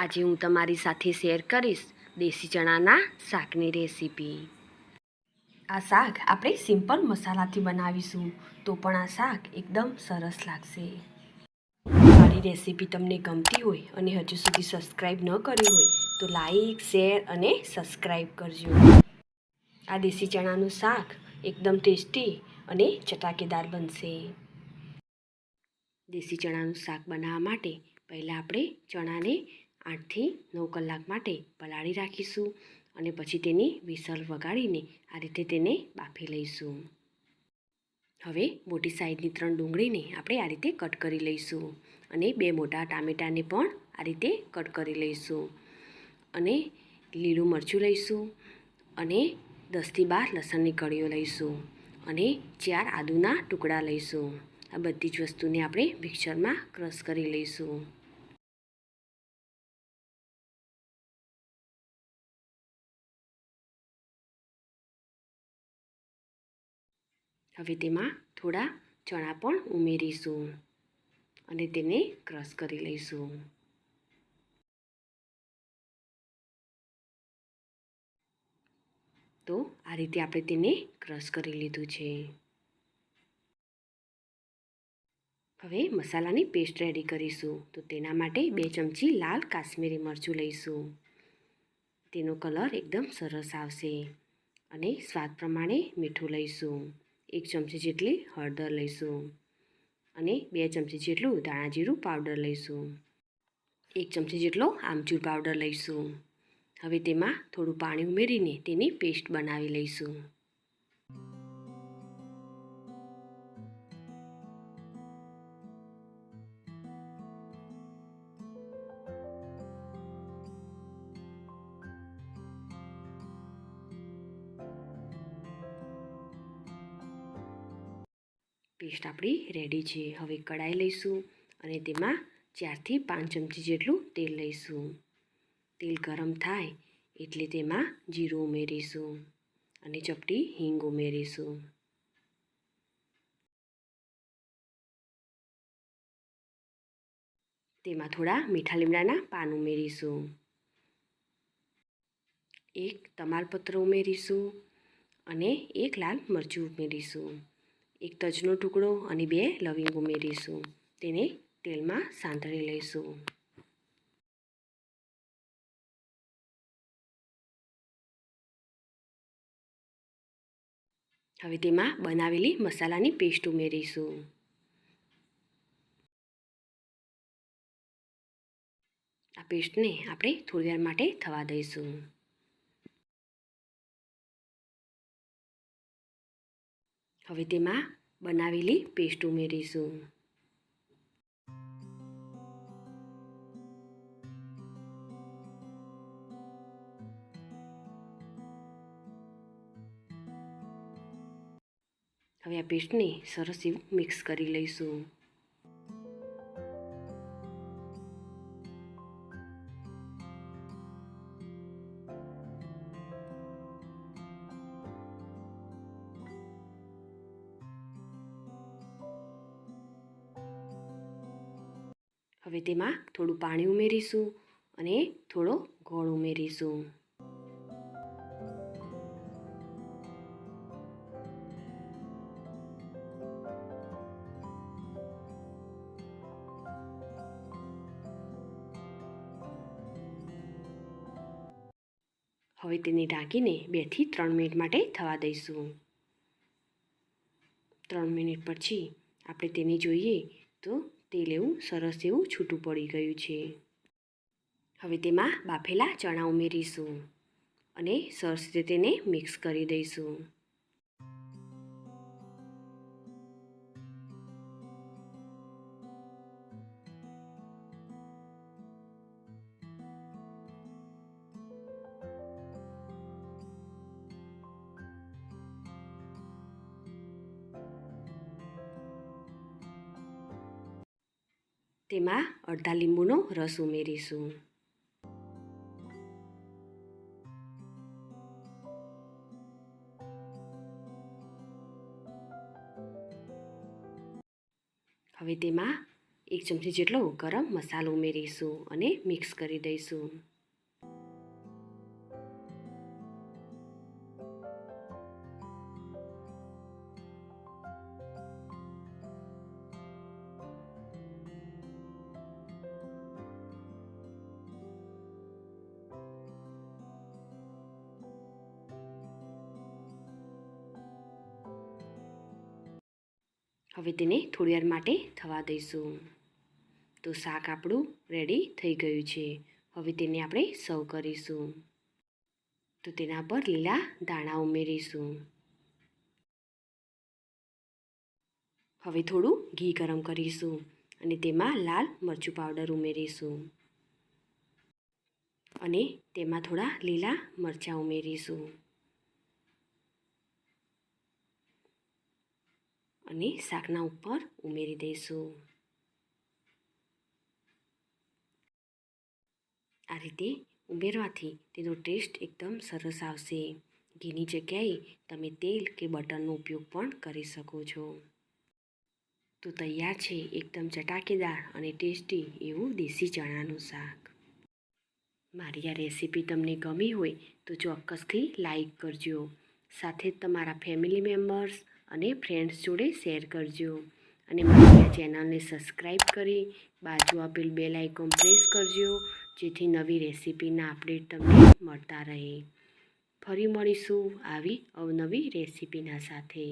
આજે હું તમારી સાથે શેર કરીશ દેશી ચણાના શાકની રેસીપી. આ શાક આપણે સિમ્પલ મસાલાથી બનાવીશું, તો પણ આ શાક એકદમ સરસ લાગશે. મારી રેસીપી તમને ગમતી હોય અને હજુ સુધી સબસ્ક્રાઈબ ન કરી હોય, તો લાઈક શેર અને સબસ્ક્રાઈબ કરજો. આ દેશી ચણાનું શાક એકદમ ટેસ્ટી અને ચટાકેદાર બનશે. દેશી ચણાનું શાક બનાવવા માટે પહેલાં આપણે ચણાને આઠથી નવ કલાક માટે પલાળી રાખીશું અને પછી તેની વિસલ વગાડીને આ રીતે તેને બાફી લઈશું. હવે મોટી સાઈઝની ત્રણ ડુંગળીને આપણે આ રીતે કટ કરી લઈશું અને બે મોટા ટામેટાને પણ આ રીતે કટ કરી લઈશું અને લીલું મરચું લઈશું અને દસથી બાર લસણની કળીઓ લઈશું અને ચાર આદુના ટુકડા લઈશું. આ બધી જ વસ્તુને આપણે મિક્સરમાં ક્રશ કરી લઈશું. હવે તેમાં થોડા ચણા પણ ઉમેરીશું અને તેને ક્રશ કરી લઈશું. તો આ રીતે આપણે તેને ક્રશ કરી લીધું છે. હવે મસાલાની પેસ્ટ રેડી કરીશું. તો તેના માટે બે ચમચી લાલ કાશ્મીરી મરચું લઈશું. તેનો કલર એકદમ સરસ આવશે અને સ્વાદ પ્રમાણે મીઠું લઈશું. એક ચમચી જેટલી હળદર લઈશું અને બે ચમચી જેટલું ધાણા જીરું પાવડર લઈશું. એક ચમચી જેટલો આમચૂર પાવડર લઈશું. હવે તેમાં થોડું પાણી ઉમેરીને તેની પેસ્ટ બનાવી લઈશું. પેસ્ટ આપણી રેડી છે. હવે કડાઈ લઈશું અને તેમાં ચારથી પાંચ ચમચી જેટલું તેલ લઈશું. તેલ ગરમ થાય એટલે તેમાં જીરું ઉમેરીશું અને ચપટી હિંગ ઉમેરીશું. તેમાં થોડા મીઠા લીમડાના પાન ઉમેરીશું. એક તમાલપત્ર ઉમેરીશું અને એક લાલ મરચું ઉમેરીશું. એક તજનો ટુકડો અને બે લવિંગ ઉમેરીશું તેને તેલમાં સાંતળી લઈશું. હવે તેમાં બનાવેલી મસાલાની પેસ્ટ ઉમેરીશું. આ પેસ્ટને આપણે થોડી વાર માટે થવા દઈશું. હવે તેમાં બનાવેલી પેસ્ટ ઉમેરીશું. હવે આ પેસ્ટને સરસ એવું મિક્સ કરી લઈશું. હવે તેમાં થોડું પાણી ઉમેરીશું અને થોડો ગોળ ઉમેરીશું. હવે તેને ઢાંકીને બેથી ત્રણ મિનિટ માટે થવા દઈશું. ત્રણ મિનિટ પછી આપણે તેને જોઈએ તો તેલ એવું સરસ એવું છૂટું પડી ગયું છે. હવે તેમાં બાફેલા ચણા ઉમેરીશું અને સરસ રીતે તેને મિક્સ કરી દઈશું. તેમાં અડધા લીંબુનો રસ ઉમેરીશું. હવે તેમાં એક ચમચી જેટલો ગરમ મસાલો ઉમેરીશું અને મિક્સ કરી દઈશું. હવે તેને થોડી વાર માટે થવા દઈશું. તો શાક આપણું રેડી થઈ ગયું છે. હવે તેને આપણે સર્વ કરીશું. તો તેના પર લીલા દાણા ઉમેરીશું. હવે થોડું ઘી ગરમ કરીશું અને તેમાં લાલ મરચું પાવડર ઉમેરીશું. અને તેમાં થોડા લીલા મરચાં ઉમેરીશું. અને શાકના ઉપર ઉમેરી દઈશું. આ રીતે ઉમેરવાથી તેનો ટેસ્ટ એકદમ સરસ આવશે. ઘીની જગ્યાએ તમે તેલ કે બટરનો ઉપયોગ પણ કરી શકો છો. તો તૈયાર છે એકદમ ચટાકેદાર અને ટેસ્ટી એવું દેશી ચણાનું શાક. મારી આ રેસીપી તમને ગમી હોય તો ચોક્કસથી લાઈક કરજો. સાથે તમારા ફેમિલી મેમ્બર્સ અને ફ્રેન્ડ્સ જોડે શેર કરજો. અને મારી ચેનલને સબસ્ક્રાઈબ કરી બાજુ આપેલ બેલ આઇકોન પ્રેસ કરજો, જેથી નવી રેસીપીના અપડેટ તમને મળતા રહે. ફરી મળીશું આવી અવનવી રેસીપીના સાથે.